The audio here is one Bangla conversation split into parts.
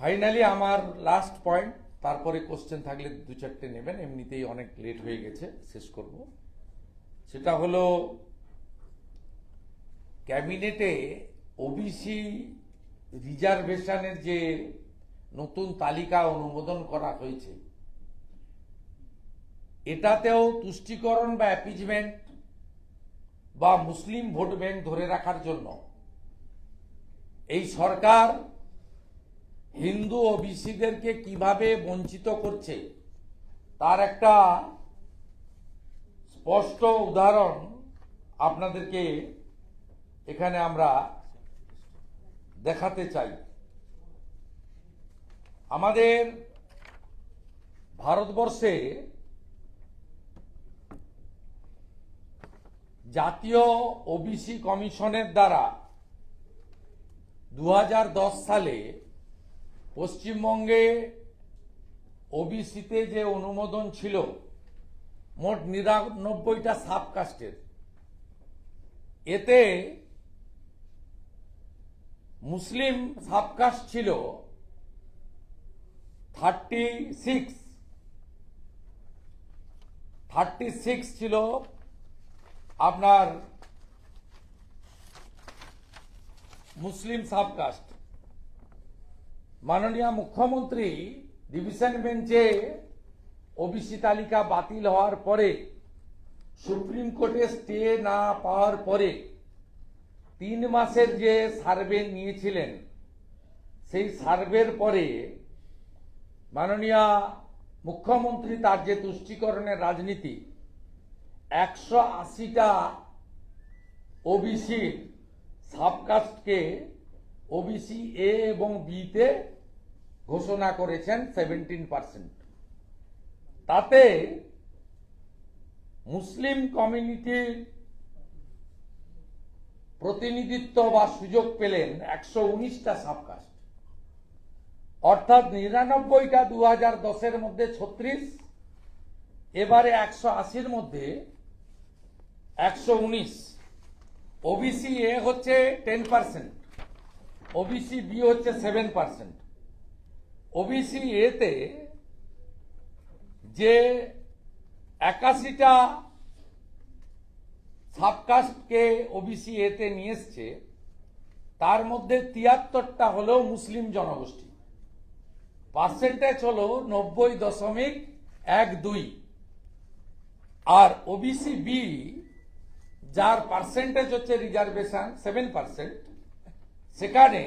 ফাইনালি আমার লাস্ট পয়েন্ট তারপরে কোশ্চেন থাকলে দু চারটে নেবেন, এমনিতেই অনেক লেট হয়ে গেছে, শেষ করব। সেটা হলো, ক্যাবিনেটে ওবিসি রিজার্ভেশনের যে নতুন তালিকা অনুমোদন করা হয়েছে, এটাতেও তুষ্টিকরণ বা অ্যাপিজমেন্ট বা মুসলিম ভোট ব্যাংক ধরে রাখার জন্য এই সরকার হিন্দু ওবিসিদেরকে কীভাবে বঞ্চিত করছে? তার একটা স্পষ্ট উদাহরণ আপনাদেরকে এখানে আমরা দেখাতে চাই। আমাদের ভারতবর্ষে জাতীয় ওবিসি কমিশনের দ্বারা দু হাজার দশ সালে পশ্চিমবঙ্গে ওবিসিতে যে অনুমোদন ছিল, মোট নিরানব্বইটা সাবকাস্টের। এতে মুসলিম সাবকাস্ট ছিল থার্টি সিক্স। থার্টি সিক্স ছিল আপনার মুসলিম সাবকাস্ট। মাননীয় মুখ্যমন্ত্রী ডিভিশন বেঞ্চে ওবিসি তালিকা বাতিল হওয়ার পরে, সুপ্রিম কোর্টে স্টে না পাওয়ার পরে তিন মাসের যে সার্ভে নিয়েছিলেন, সেই সার্ভের পরে মাননীয় মুখ্যমন্ত্রী তার যে তুষ্টিকরণের রাজনীতি, একশো আশিটা ওবিসির সাবকাস্টকে ওবিসি এ এবং বিতে ঘোষণা করেছেন সেভেন্টিন পার্সেন্ট তাতে মুসলিম কমিউনিটির প্রতিনিধিত্ব বা সুযোগ পেলেন একশো উনিশটা সাবকাস্ট। অর্থাৎ নিরানব্বইটা দু হাজার দশের মধ্যে ছত্রিশ, এবারে একশো আশির মধ্যে একশো উনিশ। ওবিসি এ হচ্ছে টেন পার্সেন্ট ওবিসি বি হচ্ছে সেভেন পার্সেন্ট ওবিসি এতে যে একাশিটা সাবকাস্টকে ওবিসি এতে নিয়ে এসছে, তার মধ্যে তিয়াত্তরটা হলো মুসলিম জনগোষ্ঠী। পার্সেন্টেজ হলো নব্বই দশমিক এক দুই। আর ওবিসি বি যার পার্সেন্টেজ হচ্ছে রিজার্ভেশন সেভেন পার্সেন্ট সেখানে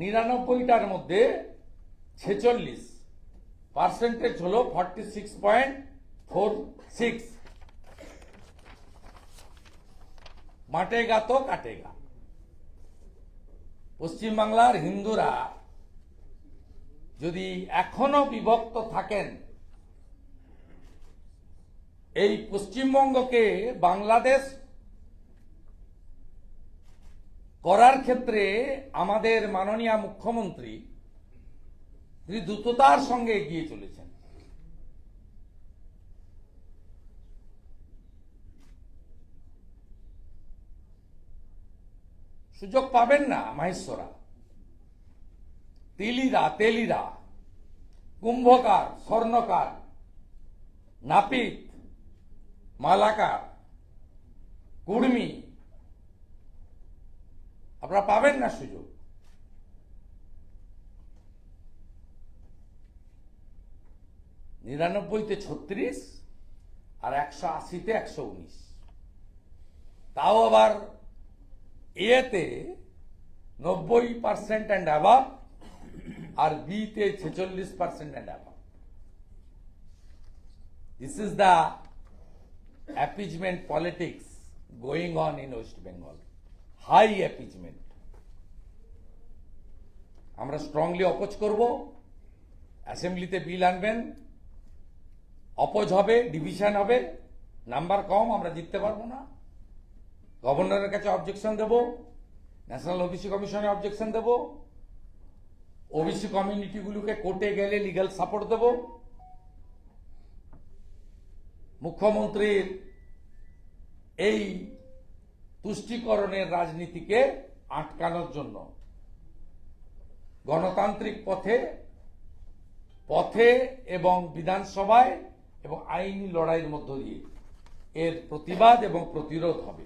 নিরানব্বইটার মধ্যে ছেচল্লিশ পার্সেন্টেজ হল forty six point four six মাটেগা তো কাটেগা। পশ্চিমবাংলার হিন্দুরা যদি এখনও বিভক্ত থাকেন, এই পশ্চিমবঙ্গকে বাংলাদেশ করার ক্ষেত্রে আমাদের মাননীয় মুখ্যমন্ত্রী তিনি দ্রুততার সঙ্গে এগিয়ে চলেছেন। সুযোগ পাবেন না মাহেশ্বরা। তেলিরা তেলিরা, কুম্ভকার, স্বর্ণকার, নাপিত, মালাকার, কুর্মি আপনারা পাবেন না সুযোগ। নিরানব্বইতে ছত্রিশ আর একশো আশিতে একশো উনিশ। তাও আবার এতে নব্বই পার্সেন্ট অ্যান্ড অ্যাভাব আর বিতে ছেচল্লিশ percent and অ্যাভাব this is the appeasement politics going on in West Bengal. High appeasement. আমরা স্ট্রংলি অপোজ করব অ্যাসেম্বলিতে বিল আনবেন অপোজ হবে ডিভিশন হবে নাম্বার কম, আমরা জিততে পারব না গভর্নরের কাছে অবজেকশন দেব ন্যাশনাল ওবিসি কমিশনে অবজেকশন দেব ওবিসি কমিউনিটিগুলোকে কোর্টে গেলে লিগ্যাল সাপোর্ট দেব মুখ্যমন্ত্রীর এই তুষ্টিকরণের রাজনীতিকে আটকানোর জন্য। গণতান্ত্রিক পথে পথে এবং বিধানসভায় এবং আইনি লড়াইয়ের মধ্য দিয়ে এর প্রতিবাদ এবং প্রতিরোধ হবে।